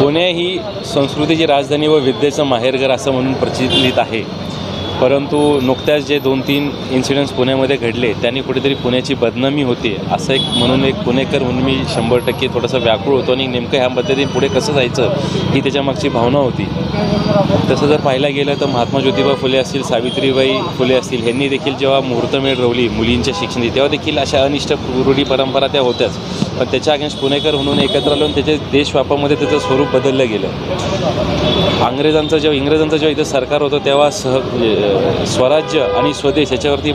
पुणे ही संस्कृतीची राजधानी व विद्येचं माहेरघर असं म्हणून प्रचलित आहे. परंतु नुकत्याच जे दोन तीन इन्सिडेंट्स पुण्यामध्ये घडले त्यांनी कुठेतरी पुण्याची बदनामी होते असं एक म्हणून एक पुणेकर म्हणून मी शंभर टक्के थोडासा व्याकुळ होतो आणि नेमकं ह्या पद्धतीने पुढे कसं जायचं ही त्याच्यामागची भावना होती. तसं जर पाहायला गेलं तर महात्मा ज्योतिबा फुले असतील सावित्रीबाई फुले असतील ह्यांनी देखील जेव्हा मुहूर्तमेढ रवली मुलींच्या शिक्षणाची तेव्हा देखील अशा अनिष्ट रूढी परंपरा त्या होत्याच. पण त्याच्या अगेन्स्ट पुणेकर म्हणून एकत्र आलो आणि त्याच्या देशव्यापामध्ये त्याचं स्वरूप बदललं गेलं. अंग्रेजांचं जेव्हा इंग्रजांचं जेव्हा इथं सरकार होतं तेव्हा सह म्हणजे, स्वराज्य आणि स्वदेश याच्यावरती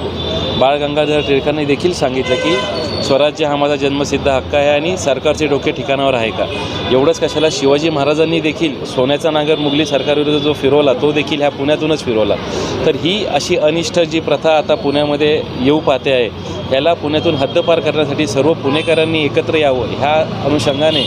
बाळ गंगाधर टिळकांनी देखील सांगितलं की स्वराज्य हा माझा जन्मसिद्ध हक्क आहे आणि सरकारचे डोके ठिकाणावर आहे का? एवढंच कशाला शिवाजी महाराजांनी देखील सोन्याचा नांगर मुघली सरकारविरुद्ध जो फिरवला तो देखील ह्या पुण्यातूनच फिरवला. तर ही अशी अनिष्ट जी प्रथा आता पुण्यामध्ये येऊ पाहते आहे याला पुण्यातून हद्दपार करण्यासाठी सर्व पुणेकरांनी एकत्र यावं ह्या अनुषंगाने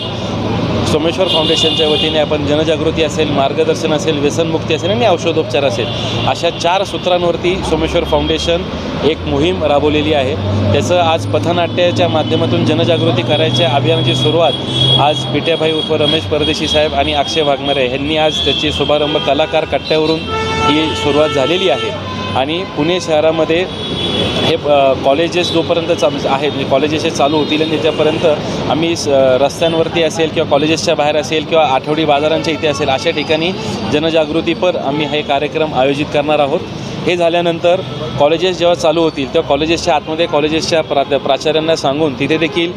सोमेश्वर फाउंडेशनच्या वतीने आपण जनजागृती असेल मार्गदर्शन असेल व्यसनमुक्ती असेल आणि औषधोपचार असेल अशा चार सूत्रांवरती सोमेश्वर फाउंडेशन एक मोहीम राबवलेली आहे. त्याचं आज पथनाट्याच्या माध्यमातून जनजागृती करायच्या अभियानाची सुरुवात आज पिट्याभाई उर्फ रमेश परदेशी साहेब आणि अक्षय वाघमारे यांनी आज त्याची शुभारंभ कलाकार कट्ट्यावरून ही सुरुवात झालेली आहे. आणि पुणे शहरामध्ये हे कॉलेजेस जोपर्यंत चालू आहेत म्हणजे कॉलेजेस हे चालू होतील आणि त्याच्यापर्यंत आम्ही स- रस्त्यांवरती असेल किंवा कॉलेजेसच्या बाहेर असेल किंवा आठवडी बाजारांच्या इथे असेल अशा ठिकाणी जनजागृतीपर आम्ही हे कार्यक्रम आयोजित करणार आहोत. हे झाल्यानंतर कॉलेजेस जेव्हा चालू होतील तेव्हा कॉलेजेसच्या आतमध्ये कॉलेजेसच्या प्रा प्राचार्यांना सांगून तिथे देखील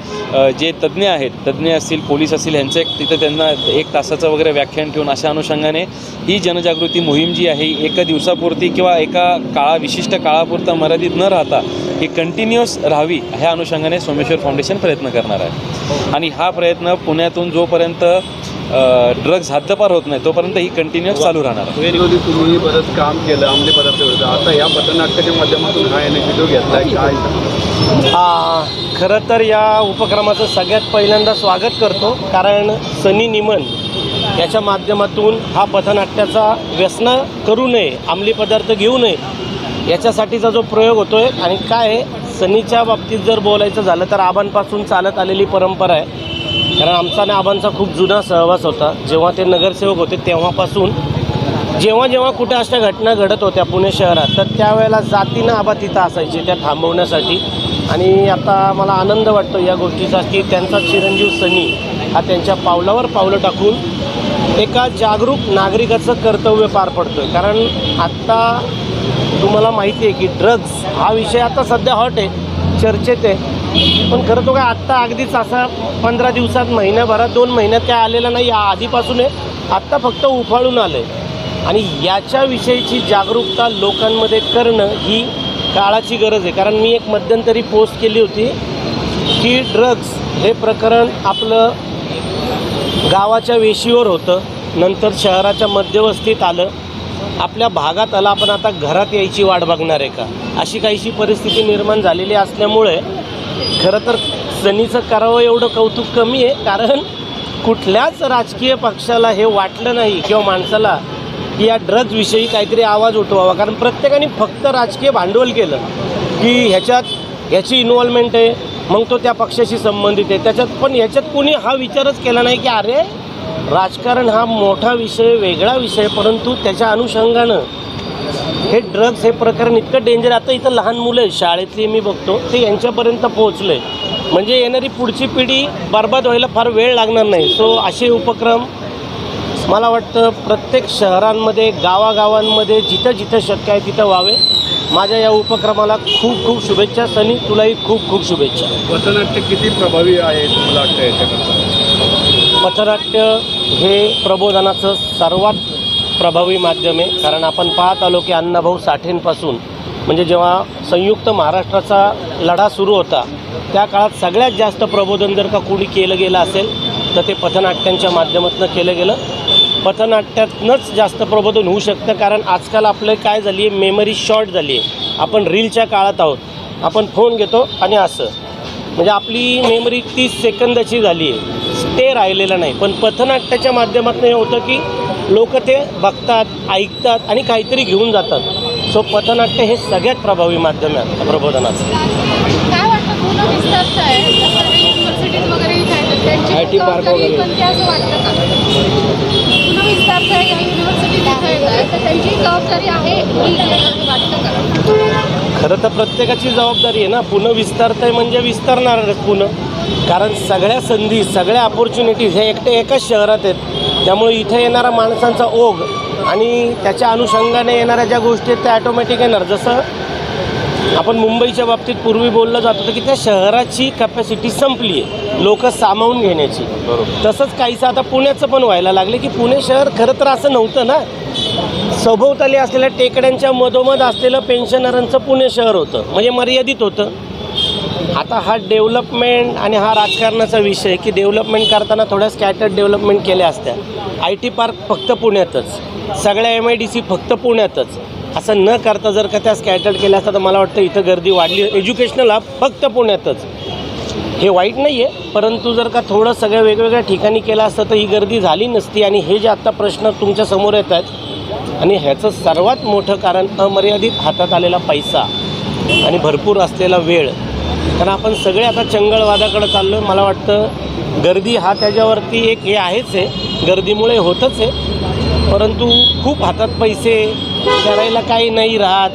जे तज्ज्ञ आहेत तज्ज्ञ असतील पोलीस असतील ह्यांचं एक तिथे त्यांना एक तासाचं वगैरे व्याख्यान ठेवून अशा अनुषंगाने ही जनजागृती मोहीम जी आहे एका दिवसापुरती किंवा एका काळा विशिष्ट काळापुरता मर्यादित न राहता ही कंटिन्युअस राहावी ह्या अनुषंगाने सोमेश्वर फाउंडेशन प्रयत्न करणार आहे. आणि हा प्रयत्न पुण्यातून जोपर्यंत ड्रग्ज हद्दपार होत नाही तोपर्यंत ही कंटिन्युअस चालू राहणार. आहे विरोधी तुम्ही बरंच काम केलं अंमली पदार्थ आता या पथनाट्याच्या माध्यमातून हा इनिशिएटिव्ह घेतलाय काय? आ, खरं तर या उपक्रमाचं सगळ्यात पहिल्यांदा स्वागत करतो कारण सनी निमन याच्या माध्यमातून हा पथनाट्याचा व्यसन करू नये अंमली पदार्थ घेऊ नये याच्यासाठीचा जो प्रयोग होतो आहे आणि काय आहे सनीच्या बाबतीत जर बोलायचं झालं तर आबांपासून चालत आलेली परंपरा आहे. कारण आमचा आणि आबांचा खूप जुना सहवास होता. जेव्हा ते नगरसेवक होते तेव्हापासून जेव्हा जेव्हा कुठे अशा घटना घडत होत्या पुणे शहरात तर त्यावेळेला जातीनं आबा तिथं असायचे त्या थांबवण्यासाठी. आणि आता मला आनंद वाटतो या गोष्टीचा की त्यांचा चिरंजीव सनी हा त्यांच्या पावलावर पावलं टाकून एका जागरूक नागरिकाचं कर्तव्य पार पडतो आहे कारण आत्ता तुम्हाला माहिती आहे की ड्रग्ज हा विषय आता सध्या हॉट आहे चर्चेत आहे. पण खरं तो काय आत्ता अगदीच असा पंधरा दिवसात महिन्याभरात दोन महिन्यात काय आलेला नाही या आधीपासून आहे आत्ता फक्त उफाळून आलं आहे आणि याच्याविषयीची जागरूकता लोकांमध्ये करणं ही काळाची गरज आहे. कारण मी एक मध्यंतरी पोस्ट केली होती की ड्रग्ज हे प्रकरण आपलं गावाच्या वेशीवर होतं नंतर शहराच्या मध्यवस्तीत आलं. आपल्या भागात आलं आपण आता घरात यायची वाट बघणार आहे का? अशी काहीशी परिस्थिती निर्माण झालेली असल्यामुळे खरं तर सनीचं करावं एवढं कौतुक कमी आहे कारण कुठल्याच राजकीय पक्षाला हे वाटलं नाही किंवा माणसाला की या ड्रग्जविषयी काहीतरी आवाज उठवावा. कारण प्रत्येकाने फक्त राजकीय भांडवल केलं की ह्याच्यात ह्याची इन्व्हॉल्वमेंट आहे मग तो त्या पक्षाशी संबंधित आहे. त्याच्यात पण ह्याच्यात कोणी हा विचारच केला नाही की अरे राजकारण हा मोठा विषय वेगळा विषय परंतु त्याच्या अनुषंगानं हे ड्रग्ज हे प्रकरण इतकं डेंजर आता इथं लहान मुलं शाळेतली मी बघतो ते यांच्यापर्यंत पोहोचलं. आहे म्हणजे येणारी पुढची पिढी बर्बाद व्हायला फार वेळ लागणार नाही. सो असे उपक्रम मला वाटतं प्रत्येक शहरांमध्ये गावागावांमध्ये जिथं जिथं शक्य आहे तिथं व्हावे. माझ्या या उपक्रमाला खूप खूप शुभेच्छा. सनी तुलाही खूप खूप शुभेच्छा. पथनाट्य किती प्रभावी आहे तुम्हाला वाटतं पथनाट्य हे प्रबोधनाचं सर्वात प्रभावी माध्यम आहे कारण आपण पाहत आलो की अण्णाभाऊ साठेंपासून म्हणजे जेव्हा संयुक्त महाराष्ट्राचा लढा सुरू होता त्या काळात सगळ्यात जास्त प्रबोधन जर का कोणी केलं गेलं असेल तर ते पथनाट्यांच्या माध्यमातून केलं गेलं. पथनाट्यातनंच जास्त प्रबोधन होऊ शकतं कारण आजकाल आपलं काय झाली आहे मेमरी शॉर्ट झाली आहे आपण रीलच्या काळात आहोत आपण फोन घेतो आणि असं. म्हणजे आपली मेमरी तीस सेकंदाची झाली आहे ते राहिलेलं नाही. पण पथनाट्याच्या माध्यमातून हे होतं की लोक ते बघतात ऐकतात आणि काहीतरी घेऊन जातात. सो पथनाट्य हे सगळ्यात प्रभावी माध्यम आहे प्रबोधनाचं. आहे. पुन्हा आहे. आहे. आहे ही खरं तर प्रत्येकाची जबाबदारी आहे ना. पुणे विस्तारतंय म्हणजे विस्तारणारच पुणे कारण सगळ्या संधी सगळ्या ऑपॉर्च्युनिटीज हे एकटे एकाच शहरात आहेत. त्यामुळे इथे येणारा माणसांचा ओघ आणि त्याच्या अनुषंगाने येणाऱ्या ज्या गोष्टी आहेत त्या ॲटोमॅटिक येणार. जसं आपण मुंबईच्या बाबतीत पूर्वी बोललं जात होतं की त्या शहराची कॅपॅसिटी संपली आहे लोक सामावून घेण्याची. तसंच काहीसं आता पुण्याचं पण व्हायला लागले की पुणे शहर खरं तर असं नव्हतं ना. सभोवताली असलेल्या टेकड्यांच्या मधोमध असलेलं पेन्शनरांचं पुणे शहर होतं म्हणजे मर्यादित होतं. आता हा डेव्हलपमेंट आणि हा राजकारणाचा विषय की डेव्हलपमेंट करताना थोड्या स्कॅटर्ड डेव्हलपमेंट केल्या असत्या. आय टी पार्क फक्त पुण्यातच. सगळ्या एम आय डी सी फक्त पुण्यातच. असं न करता जर का त्या स्कॅटर्ड केल्या असता तर मला वाटतं इथं गर्दी वाढली. एज्युकेशनल हब फक्त पुण्यातच. हे वाईट नाही आहे परंतु जर का थोडं सगळ्या वेगवेगळ्या ठिकाणी केलं असतं तर ही गर्दी झाली नसती. आणि हे जे आत्ता प्रश्न तुमच्यासमोर येत आहेत आणि ह्याचं सर्वात मोठं कारण अमर्यादित हातात आलेला पैसा आणि भरपूर असलेला वेळ. कारण आपण सगळे आता चंगळवादाकडे चाललो आहे मला वाटतं गर्दी हा त्याच्यावरती एक हे आहेच आहे. गर्दीमुळे होतच आहे. परंतु खूप हातात पैसे करायला काही नाही राहत.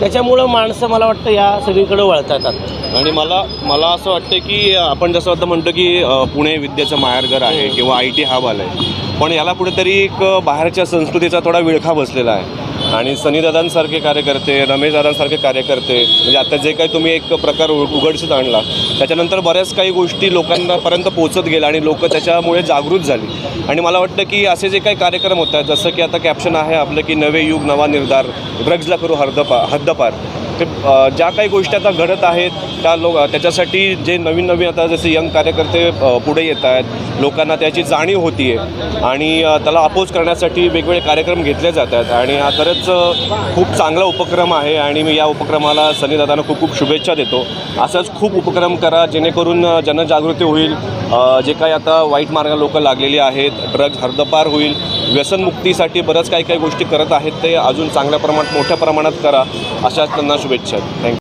त्याच्यामुळं माणसं मला वाटतं या सगळीकडे वळतात आता आणि मला मला असं वाटतं की आपण जसं आता म्हणतो की पुणे विद्येचं माहेरघर आहे किंवा आय टी हब आलं आहे पण याला कुठेतरी एक बाहेरच्या संस्कृतीचा थोडा विळखा बसलेला आहे. आणि सनीदादांसारखे कार्यकर्ते रमेशदादांसारखे कार्यकर्ते म्हणजे आता जे काही तुम्ही एक प्रकार उघ- आणला त्याच्यानंतर बऱ्याच काही गोष्टी लोकांपर्यंत पोचत गेल्या आणि लोक त्याच्यामुळे जागृत झाली. आणि मला वाटतं की असे जे काही कार्यक्रम होत आहेत जसं की आता कॅप्शन आहे आपलं की नवे युग नवा निर्धार ड्रग्जला करू हर्दपा हद्दपार. ते ज्या काही गोष्टी आता घडत आहेत त्या लोक त्याच्यासाठी जे नवीन नवीन आता जसे यंग कार्यकर्ते पुढे येत आहेत लोकांना त्याची जाणीव होती आहे आणि त्याला अपोज करण्यासाठी वेगवेगळे कार्यक्रम घेतले जात आहेत आणि हा खरंच खूप चांगला उपक्रम आहे आणि मी या उपक्रमाला सनीदादांना खूप खूप शुभेच्छा देतो. असंच खूप उपक्रम करा जेणेकरून जनजागृती होईल जे काही आता वाईट मार्गाला लोक लागलेली आहेत ड्रग्ज हरदपार होईल व्यसनमुक्तीसाठी बऱ्याच काही काही गोष्टी करत आहेत ते अजून चांगल्या प्रमाणात मोठ्या प्रमाणात करा अशाच त्यांना शुभेच्छा थँक्यू